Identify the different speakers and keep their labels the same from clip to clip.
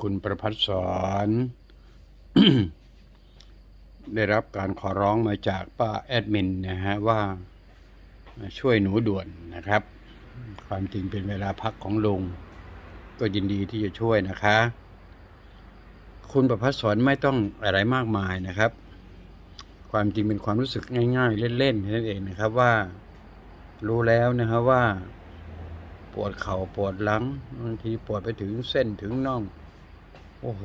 Speaker 1: คุณประพัฒสอนได้รับการขอร้องมาจากป้าแอดมินนะฮะว่าช่วยหนูด่วนนะครับ ความจริงเป็นเวลาพักของลุง ก็ยินดีที่จะช่วยนะคะ คุณประพัฒสอนไม่ต้องอะไรมากมายนะครับ ความจริงเป็นความรู้สึกง่าย ๆ เล่นๆนั้นเองนะครับว่ารู้แล้วนะครับว่า ปวดเข่าปวดหลังบางทีปวดไปถึงเส้นถึงน่อง โอ้โห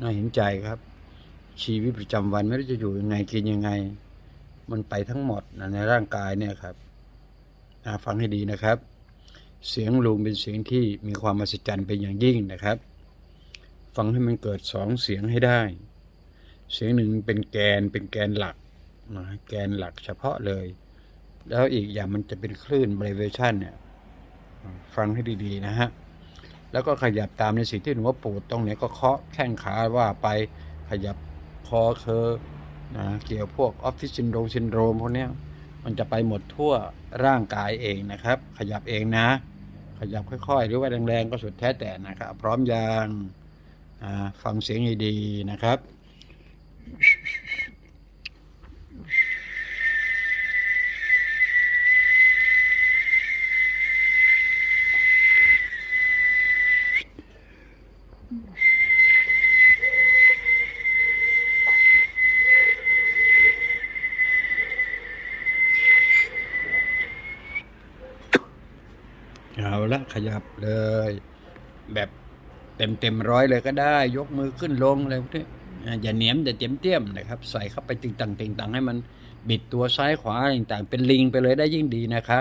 Speaker 1: น่าเห็นใจครับ ชีวิตประจำวันไม่รู้จะอยู่ยังไงกินยังไง มันไปทั้งหมดนะในร่างกายเนี่ยครับฟังให้ดีนะครับ เสียงลุงเป็นเสียงที่มีความมหัศจรรย์เป็นอย่างยิ่งนะครับ ฟังให้มันเกิดสองเสียงให้ได้ เสียงหนึ่งเป็นแกนเป็นแกนหลักนะแกนหลักเฉพาะเลย แล้วอีกอย่างมันจะเป็นคลื่น b บ i เวชันเนี่ย ฟังให้ดีๆนะฮะ แล้วก็ขยับตามในสิ่งที่หนูว่าปูดตรงไหนก็เคาะแข้งขาว่าไปขยับคอเคอนะเกี่ยวพวกออฟฟิศซินโดรมซินโดรมพวกนี้มันจะไปหมดทั่วร่างกายเองนะครับ ขยับเองนะ ขยับค่อยๆ หรือว่าแรงๆก็สุดแท้แต่นะครับ พร้อมยังฟังเสียงดีๆนะครับ เอาละขยับเลย แบบเต็มเต็มร้อยเลยก็ได้ ยกมือขึ้นลงอะไรพวกนี้อย่าเหนียมอย่าเจียมเตี้ยมนะครับ ใส่เข้าไปติงตังติงตังให้มันบิดตัวซ้ายขวาต่างๆ เป็นลิงไปเลยได้ยิ่งดีนะคะ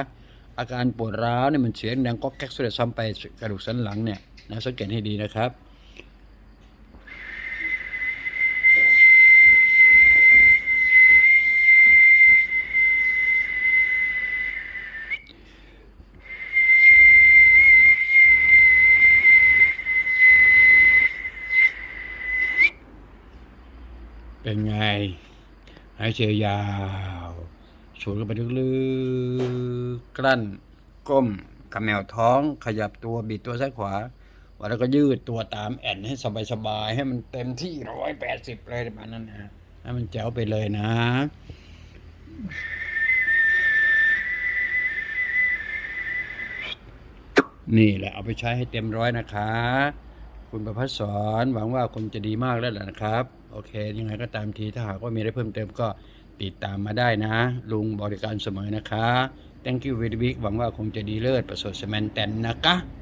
Speaker 1: อาการปวดร้าวเนี่ยมันเสียงดังก็แก๊กสุดซ้ำไปกระดูกสันหลังเนี่ยนะสังเกตให้ดีนะครับ เป็นไง หายใจยาวสูดเข้าไปลึกๆกลั้น ก้มกำแมวท้อง ขยับตัวบิดตัวซ้ายขวาว่าแล้วก็ยืดตัวตามแอนให้สบายๆ ให้มันเต็มที่ร้อยแปดสิบเลยประมาณนั้นนะให้มันแจ๋วไปเลยนะนี่แหละเอาไปใช้ให้เต็มร้อยนะคะ คุณประพัฒสอนหวังว่าคงจะดีมากแล้วแหละนะครับ โอเค ยังไงก็ตามทีถ้าหากว่ามีอะไรเพิ่มเติมก็ติดตามมาได้นะ ลุงบริการเสมอนะคะ thank you very big หวังว่าคงจะดีเลิศประสบสแมนแตนนะคะ